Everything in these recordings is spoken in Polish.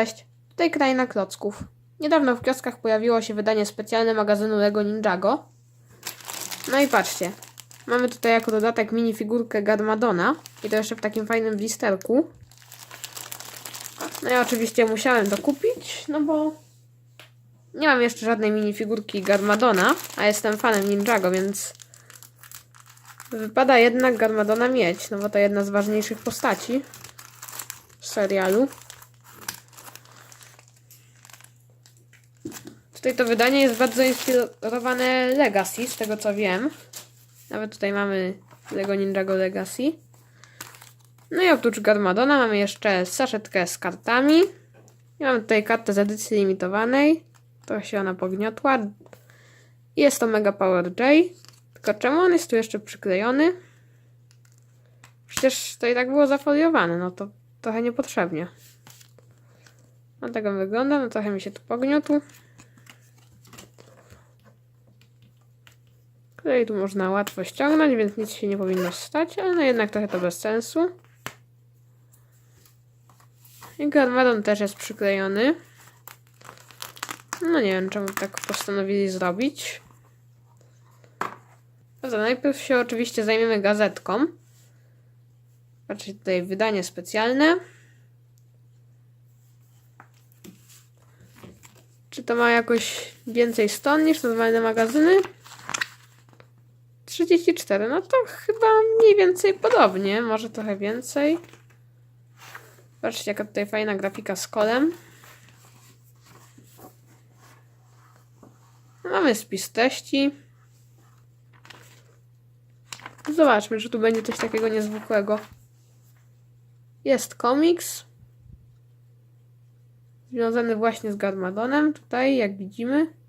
Cześć, tutaj Kraina Klocków. Niedawno w kioskach pojawiło się wydanie specjalne magazynu Lego Ninjago. No i patrzcie, mamy tutaj jako dodatek minifigurkę Garmadona i to jeszcze w takim fajnym blisterku. No ja oczywiście musiałem to kupić, no bo nie mam jeszcze żadnej minifigurki Garmadona, a jestem fanem Ninjago, więc wypada jednak Garmadona mieć, no bo to jedna z ważniejszych postaci w serialu. Tutaj to wydanie jest bardzo inspirowane Legacy, z tego co wiem. Nawet tutaj mamy Lego Ninjago Legacy. No i oprócz Garmadona mamy jeszcze saszetkę z kartami. I mamy tutaj kartę z edycji limitowanej. Trochę się ona pogniotła. Jest to Mega Power J. Tylko czemu on jest tu jeszcze przyklejony? Przecież to i tak było zafoliowane, no to trochę niepotrzebnie. No tak on wygląda, no trochę mi się tu pogniótł. Klej tu można łatwo ściągnąć, więc nic się nie powinno stać, ale no jednak trochę to bez sensu. I garmadon też jest przyklejony. No nie wiem, czemu tak postanowili zrobić. Dobra, najpierw się oczywiście zajmiemy gazetką. Patrzcie tutaj wydanie specjalne. Czy to ma jakoś więcej stron niż normalne magazyny? 34, no to chyba mniej więcej podobnie, może trochę więcej. Patrzcie, jaka tutaj fajna grafika z kolem. Mamy spis treści. Zobaczmy, czy tu będzie coś takiego niezwykłego. Jest komiks. Związany właśnie z Garmadonem. Tutaj, jak widzimy.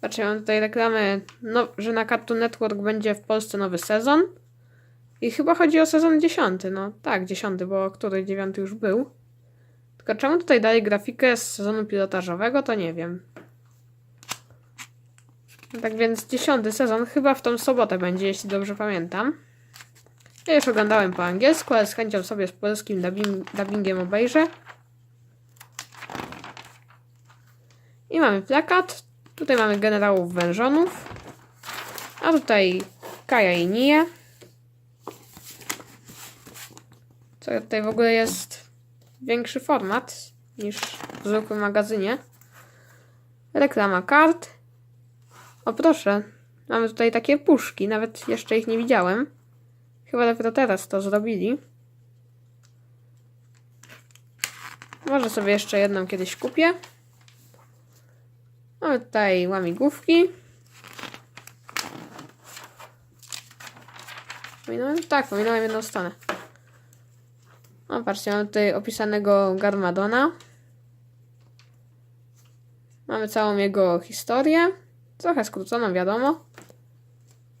Patrzcie, mam tutaj reklamę, no, że na Cartoon Network będzie w Polsce nowy sezon. I chyba chodzi o sezon dziesiąty. No tak, dziesiąty, bo który dziewiąty już był. Tylko czemu tutaj dali grafikę z sezonu pilotażowego, to nie wiem. Tak więc dziesiąty sezon chyba w tą sobotę będzie, jeśli dobrze pamiętam. Ja już oglądałem po angielsku, ale z chęcią sobie z polskim dubbing, dubbingiem obejrzę. I mamy plakat. Tutaj mamy generałów wężonów. A tutaj Kaja i Nije. Co tutaj w ogóle jest większy format niż w zwykłym magazynie. Reklama kart. O proszę, mamy tutaj takie puszki, nawet jeszcze ich nie widziałem. Chyba dopiero teraz to zrobili. Może sobie jeszcze jedną kiedyś kupię. Mamy tutaj łamigłówki. Pominąłem? Tak, pominąłem jedną stronę. O, patrzcie, mamy tutaj opisanego Garmadona. Mamy całą jego historię. Trochę skróconą, wiadomo.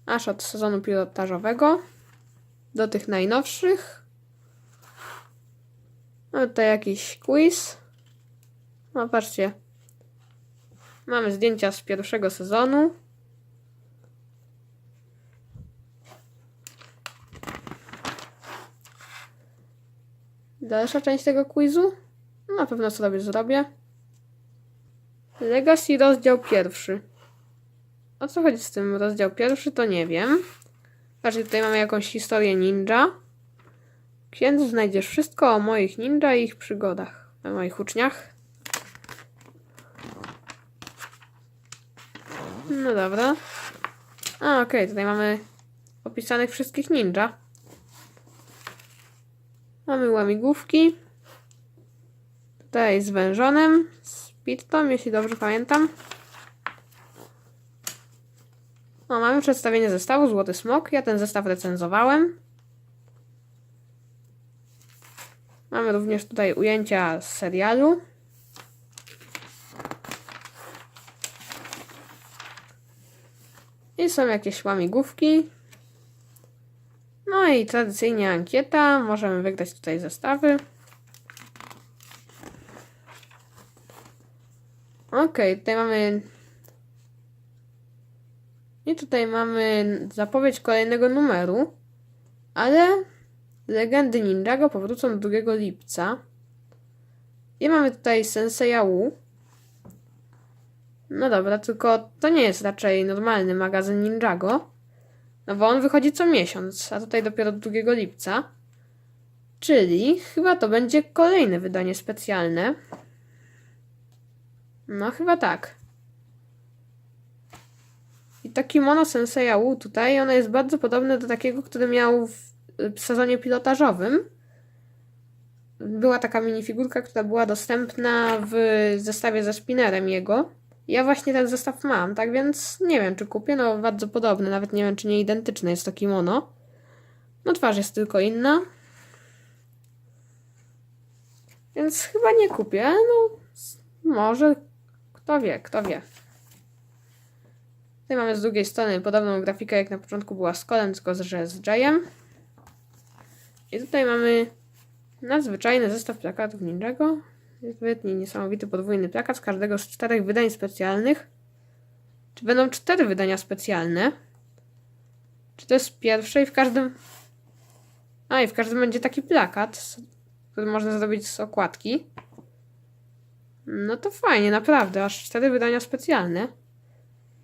Aż od sezonu pilotażowego do tych najnowszych. Mamy tutaj jakiś quiz. No, patrzcie. Mamy zdjęcia z pierwszego sezonu. Dalsza część tego quizu? Na pewno sobie zrobię. Legacy rozdział pierwszy. O co chodzi z tym rozdział pierwszy, to nie wiem. Patrzcie, tutaj mamy jakąś historię ninja. Księdzu znajdziesz wszystko o moich ninja i ich przygodach. O moich uczniach. No dobra. A, okej, tutaj mamy opisanych wszystkich ninja. Mamy łamigłówki. Tutaj z wężonem, z Pittom, jeśli dobrze pamiętam. O, mamy przedstawienie zestawu Złoty Smok. Ja ten zestaw recenzowałem. Mamy również tutaj ujęcia z serialu. Są jakieś łamigłówki. No i tradycyjnie ankieta. Możemy wygrać tutaj zestawy. Ok, tutaj mamy I tutaj mamy zapowiedź kolejnego numeru, ale legendy Ninjago powrócą 2 lipca. I mamy tutaj Senseiya Wu. No dobra, tylko to nie jest raczej normalny magazyn Ninjago, no bo on wychodzi co miesiąc, a tutaj dopiero 2 lipca. Czyli chyba to będzie kolejne wydanie specjalne. No chyba tak. I to kimono Senseiya Wu tutaj, ono jest bardzo podobne do takiego, który miał w sezonie pilotażowym. Była taka minifigurka, która była dostępna w zestawie ze spinnerem jego. Ja właśnie ten zestaw mam, tak więc nie wiem, czy kupię. No, bardzo podobny, nawet nie wiem, czy nie identyczne jest to kimono. No, twarz jest tylko inna. Więc chyba nie kupię. No, może. Kto wie, kto wie. Tutaj mamy z drugiej strony podobną grafikę, jak na początku była z Colem, tylko że z Jayem. I tutaj mamy nadzwyczajny zestaw plakatów Ninjago. Wytnij niesamowity podwójny plakat z każdego z czterech wydań specjalnych. Czy będą cztery wydania specjalne? Czy to jest pierwsze i w każdym... A, i w każdym będzie taki plakat, który można zrobić z okładki. No to fajnie, naprawdę. Aż cztery wydania specjalne.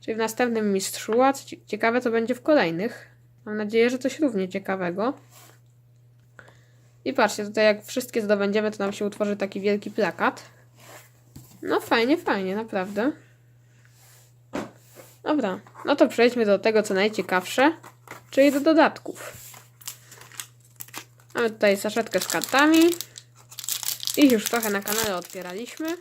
Czyli w następnym mistrzu, a ciekawe, co będzie w kolejnych. Mam nadzieję, że coś równie ciekawego. I patrzcie, tutaj jak wszystkie zdobędziemy, to nam się utworzy taki wielki plakat. No fajnie, fajnie, naprawdę. Dobra, no to przejdźmy do tego, co najciekawsze, czyli do dodatków. Mamy tutaj saszetkę z kartami. Ich już trochę na kanale otwieraliśmy.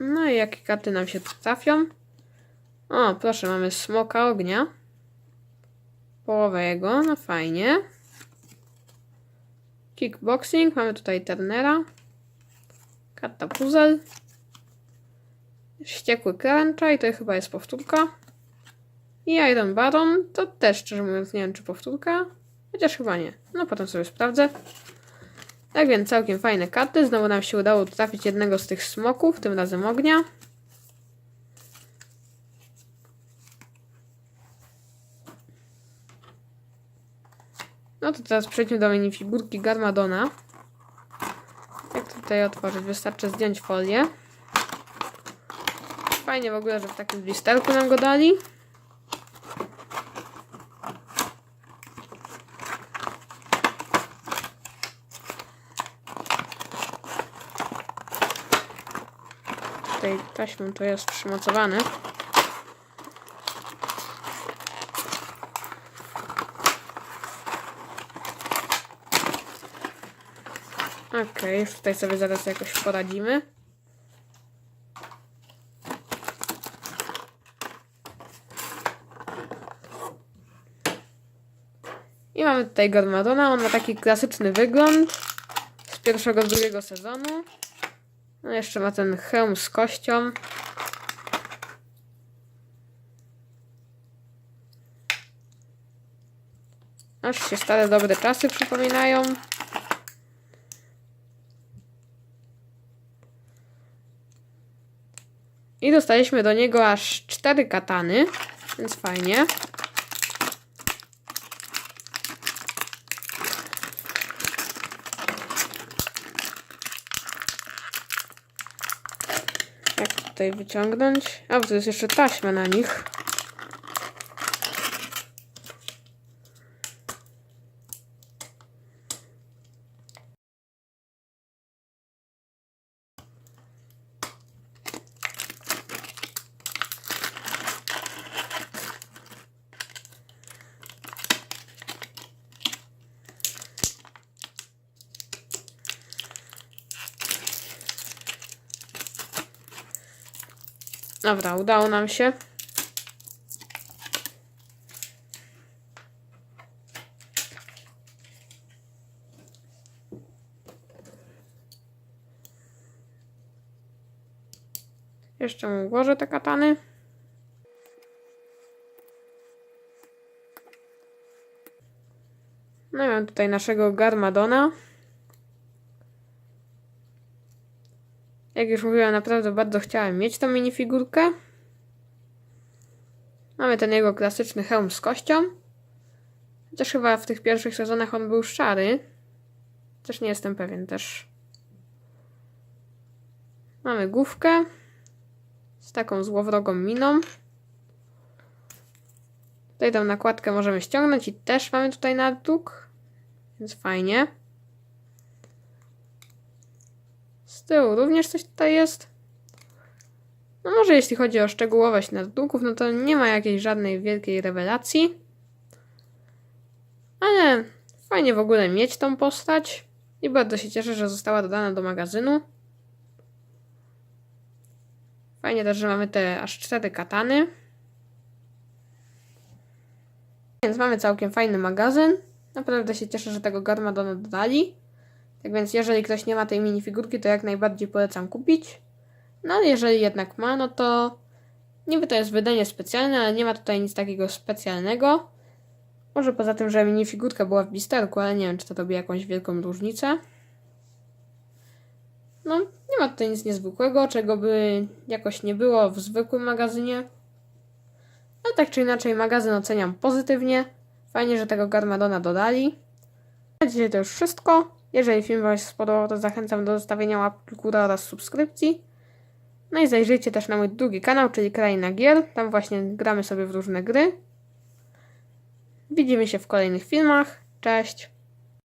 No i jakie karty nam się trafią? O, proszę, mamy smoka ognia. Połowę jego, no fajnie. Kickboxing, mamy tutaj Turnera. Karta puzzle. Wściekły Cruncha i to chyba jest powtórka. I Iron Baron, to też szczerze mówiąc nie wiem czy powtórka. Chociaż chyba nie. No potem sobie sprawdzę. Tak więc całkiem fajne karty. Znowu nam się udało trafić jednego z tych smoków, tym razem ognia. No to teraz przejdźmy do minifigurki Garmadona. Jak tutaj otworzyć? Wystarczy zdjąć folię. Fajnie w ogóle, że w takim blisterku nam go dali. Tutaj taśmą to jest przymocowane. Okej, okay, tutaj sobie zaraz jakoś poradzimy. I mamy tutaj Gormadona. On ma taki klasyczny wygląd z pierwszego, drugiego sezonu. No jeszcze ma ten hełm z kością. Aż się stare dobre czasy przypominają. I dostaliśmy do niego aż cztery katany, więc fajnie. Jak tutaj wyciągnąć? A, bo to jest jeszcze taśma na nich. Dobra, udało nam się. Jeszcze mu włożę te katany. No i mam tutaj naszego Garmadona. Jak już mówiłem, naprawdę bardzo chciałem mieć tą minifigurkę. Mamy ten jego klasyczny hełm z kością. Chociaż chyba w tych pierwszych sezonach on był szary. Też nie jestem pewien też. Mamy główkę z taką złowrogą miną. Tutaj tą nakładkę możemy ściągnąć i też mamy tutaj nadruk, więc fajnie. Z tyłu również coś tutaj jest. No może jeśli chodzi o szczegółowość nadruków, no to nie ma jakiejś żadnej wielkiej rewelacji. Ale fajnie w ogóle mieć tą postać. I bardzo się cieszę, że została dodana do magazynu. Fajnie też, że mamy te aż cztery katany. Więc mamy całkiem fajny magazyn. Naprawdę się cieszę, że tego Garmadona dodali. Tak więc jeżeli ktoś nie ma tej minifigurki, to jak najbardziej polecam kupić. No ale jeżeli jednak ma, no to niby to jest wydanie specjalne, ale nie ma tutaj nic takiego specjalnego. Może poza tym, że minifigurka była w blisterku, ale nie wiem, czy to robi jakąś wielką różnicę. No, nie ma tutaj nic niezwykłego, czego by jakoś nie było w zwykłym magazynie. Ale tak czy inaczej, magazyn oceniam pozytywnie. Fajnie, że tego Garmadona dodali. Na dzisiaj to już wszystko. Jeżeli film Wam się spodobał, to zachęcam do zostawienia łapki w górę oraz subskrypcji. No i zajrzyjcie też na mój drugi kanał, czyli Kraina Gier. Tam właśnie gramy sobie w różne gry. Widzimy się w kolejnych filmach. Cześć!